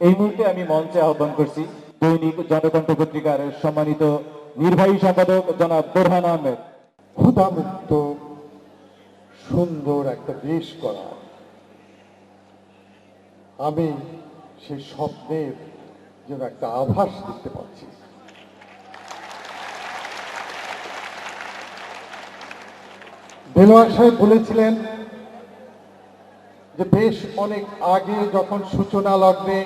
এই মুহূর্তে আমি মঞ্চে আহ্বান করছি দৈনিক জনকণ্ঠ পত্রিকার সম্মানিত নির্বাহী সম্পাদক জনাব বোরহান আহমেদ। ক্ষুধামুক্ত, সুন্দর একটা দেশ করা। আমি সেই স্বপ্নের যেন একটা আভাস দেখতে পাচ্ছি। দেলোয়ার সাহেব বলেছিলেন যে, বেশ অনেক আগে যখন সূচনা লগ্নে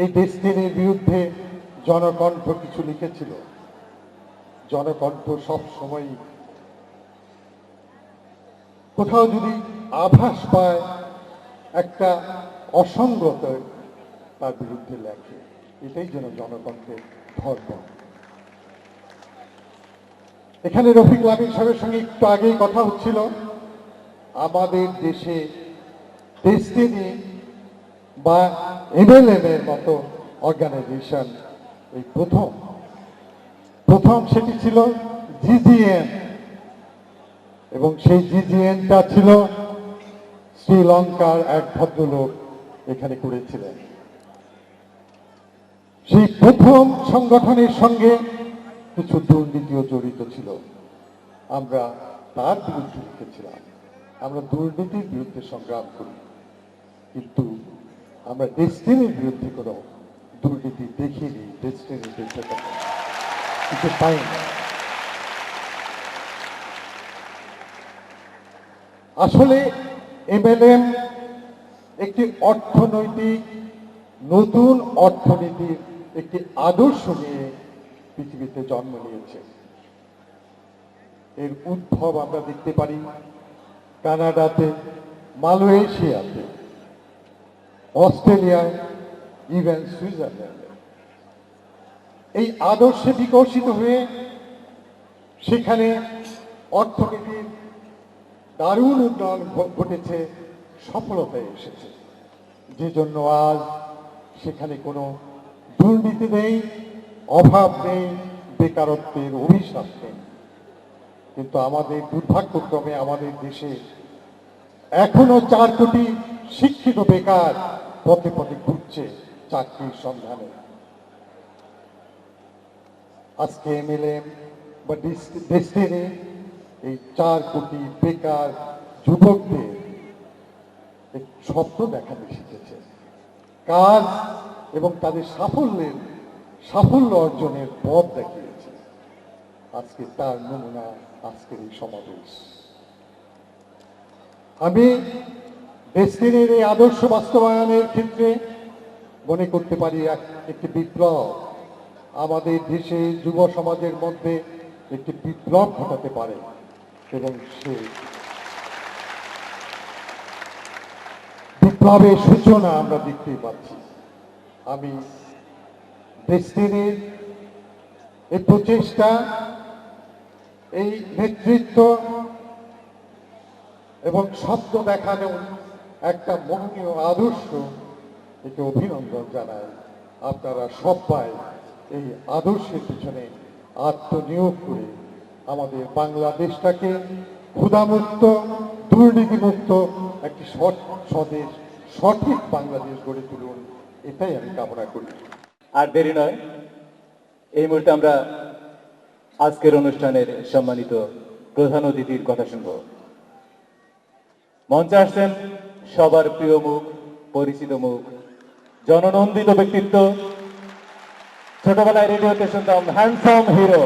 এই ডেস্টিনির বিরুদ্ধে জনকণ্ঠ কিছু লিখেছিল। জনকণ্ঠ সব সময় কোথাও যদি আভাস পায়, একটা অসঙ্গত তার বিরুদ্ধে লেখে। এটাই যেন জনকণ্ঠের ধর্ম। এখানে রফিক লাবিন সাহেবের সঙ্গে একটু আগেই কথা হচ্ছিল। আমাদের দেশে ডেস্টিনি বা এমএলএম এর মতো অর্গানাইজেশন এই প্রথম। প্রথম সেটি ছিল জিজিএন। এবং সেই জিজিএনটা ছিল শ্রীলঙ্কার এক ভদ্রলোক এখানে করেছিলেন। সেই প্রথম সংগঠনের সঙ্গে কিছু দুর্নীতিও জড়িত ছিল। আমরা তার বিরুদ্ধে লিখেছিলাম। আমরা দুর্নীতির বিরুদ্ধে সংগ্রাম করি। কিন্তু আমরা ডেস্টিনির বিরুদ্ধে কোনো দুর্নীতি দেখিনি ডেস্টিনির বিরুদ্ধে কিছু পাইনি। আসলে এমএলএম একটি অর্থনৈতিক, নতুন অর্থনীতির একটি আদর্শ নিয়ে পৃথিবীতে জন্ম নিয়েছে। এর উদ্ভব আমরা দেখতে পারি কানাডাতে, মালয়েশিয়াতে। অস্ট্রেলিয়ায় ইভেন সুইজারল্যান্ডে। এই আদর্শে বিকশিত হয়ে সেখানে অর্থনীতির দারুণ উন্নয়ন ঘটেছে, সফলতায় এসেছে। যে জন্য আজ সেখানে কোনো দুর্নীতি নেই, অভাব নেই, বেকারত্বের অভিশাপ নেই। কিন্তু আমাদের দুর্ভাগ্যক্রমে আমাদের দেশে এখনও চার কোটি শিক্ষিত বেকার পথে পথে ঘুরছে চাকরির সন্ধানে। আজকে এমএলএম বা ডেস্টিনি এই চার কোটি বেকার যুবকদের স্বপ্ন দেখাতে শিখেছে। কাজ এবং তাদের সাফল্যের, সাফল্য অর্জনের পথ দেখিয়েছে। আজকে তার নমুনা আজকের এই সমাবেশ। আমি ডেস্টিনির এই আদর্শ বাস্তবায়নের ক্ষেত্রে মনে করতে পারি এক- একটি বিপ্লব। আমাদের দেশে যুব সমাজের মধ্যে একটি বিপ্লব ঘটাতে পারে এবং সে বিপ্লবের সূচনা আমরা দেখতেই পাচ্ছি। আমি ডেস্টিনির এই প্রচেষ্টা, এই নেতৃত্ব এবং শব্দ দেখানো একটা মহনীয় আদর্শ একে অভিনন্দন জানাই। আপনারা সবাই এই আদর্শের পিছনে আত্মনিয়োগ করে আমাদের বাংলাদেশটাকে ক্ষুধামুক্ত, দুর্নীতিমুক্ত একটি স্বদেশ, সঠিক বাংলাদেশ গড়ে তুলুন, এটাই আমি কামনা করি। আর দেরি নয়, এই মুহূর্তে আমরা আজকের অনুষ্ঠানের সম্মানিত প্রধান অতিথির কথা শুনব। মঞ্চে আসছেন সবার প্রিয় মুখ, পরিচিত মুখ, জননন্দিত ব্যক্তিত্ব, ছোটবেলায় রেডিওতে শুনতাম হ্যান্ডসাম হিরো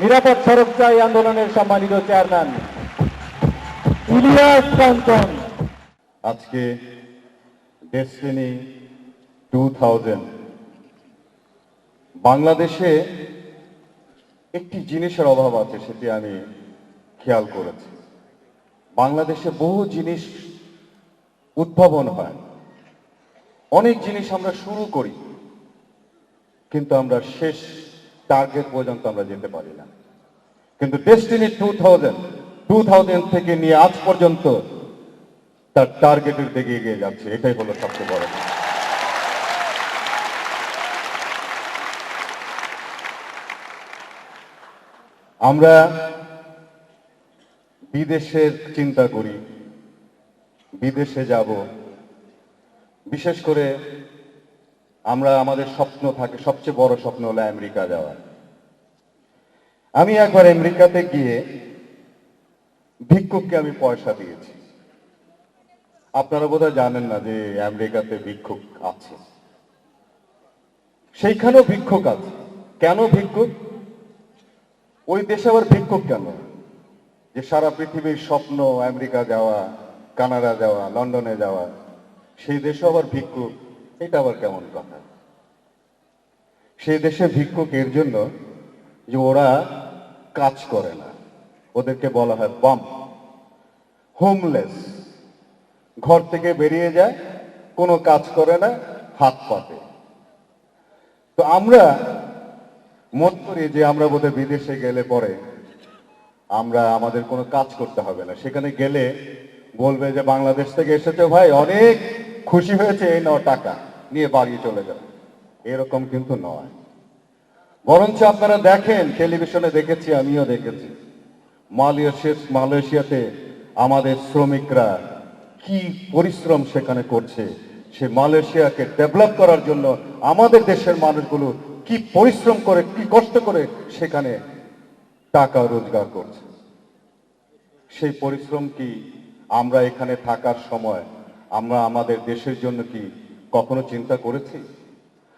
নিরাপদ সড়ক চাই আন্দোলনের সম্মানিত চেয়ারম্যান। ইলিয়াস কাঞ্চন আজকে ডেস্টিনি টু থাউজেন্ড। বাংলাদেশে একটি জিনিসের অভাব আছে, সেটি আমি খেয়াল করেছি। বাংলাদেশে বহু জিনিস উদ্ভাবন হয় অনেক জিনিস আমরা শুরু করি, কিন্তু আমরা শেষ টার্গেট পর্যন্ত আমরা যেতে পারি না কিন্তু destiny two thousand two thousand থেকে নিয়ে আজ পর্যন্ত তার টার্গেটের দিকে এগিয়ে যাচ্ছে, এটাই হলো সবচেয়ে বড়। আমরা বিদেশের চিন্তা করি, বিদেশে যাব। বিশেষ করে আমরা আমাদের স্বপ্ন থাকে, সবচেয়ে বড় স্বপ্ন হলো আমেরিকা যাওয়া। আমি একবার আমেরিকাতে গিয়ে ভিক্ষুককে আমি পয়সা দিয়েছি। আপনারা বোধহয় জানেন না যে আমেরিকাতে ভিক্ষুক আছে। সেইখানেও ভিক্ষুক আছে। কেন ভিক্ষুক? ওই দেশে আবার ভিক্ষুক কেন? যে সারা পৃথিবীর স্বপ্ন, আমেরিকা যাওয়া, কানাডা যাওয়া, লন্ডনে যাওয়া, সেই দেশে আবার ভিক্ষুক, এটা আবার কেমন কথা? সেই দেশে ভিক্ষুক এর জন্য যে ওরা কাজ করে না, ওদেরকে বলা হয় বাম, হোমলেস। ঘর থেকে বেরিয়ে যায়, কোনো কাজ করে না, হাত পাতে। তো আমরা মত করি যে আমরা বোধহয় বিদেশে গেলে পরে আমরা আমাদের কোনো কাজ করতে হবে না। সেখানে গেলে বলবে যে, বাংলাদেশ থেকে এসেছে ভাই, অনেক খুশি হয়েছে, এই নাও টাকা, নিয়ে বাড়ি চলে যাবে এরকম কিন্তু নয়। বরঞ্চ আপনারা দেখেন, টেলিভিশনে দেখেছি, আমিও দেখেছি। মালয়েশিয়া মালয়েশিয়াতে আমাদের শ্রমিকরা কি পরিশ্রম সেখানে করছে, সে মালয়েশিয়াকে ডেভেলপ করার জন্য আমাদের দেশের মানুষগুলো কি পরিশ্রম করে, কি কষ্ট করে সেখানে টাকা রোজগার করছে। সেই পরিশ্রম কি আমরা এখানে থাকার সময় আমরা আমাদের দেশের জন্য কি কখনো চিন্তা করেছি?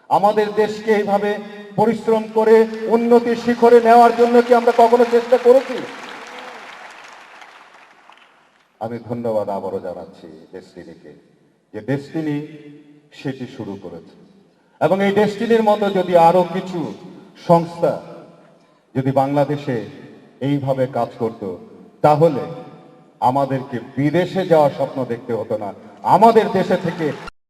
আমাদের দেশকে এইভাবে পরিশ্রম করে উন্নতির শিখরে নেওয়ার জন্য কি আমরা কখনো চেষ্টা করেছি? আমি ধন্যবাদ আবারও জানাচ্ছি ডেস্টিনিকে যে ডেস্টিনি সেটি শুরু করেছে। এবং এই ডেস্টিনির মতো যদি আরও কিছু সংস্থা যদি বাংলাদেশে এইভাবে কাজ করত, তাহলে আমাদেরকে বিদেশে যাওয়ার স্বপ্ন দেখতে হতো না। আমাদের দেশে থেকে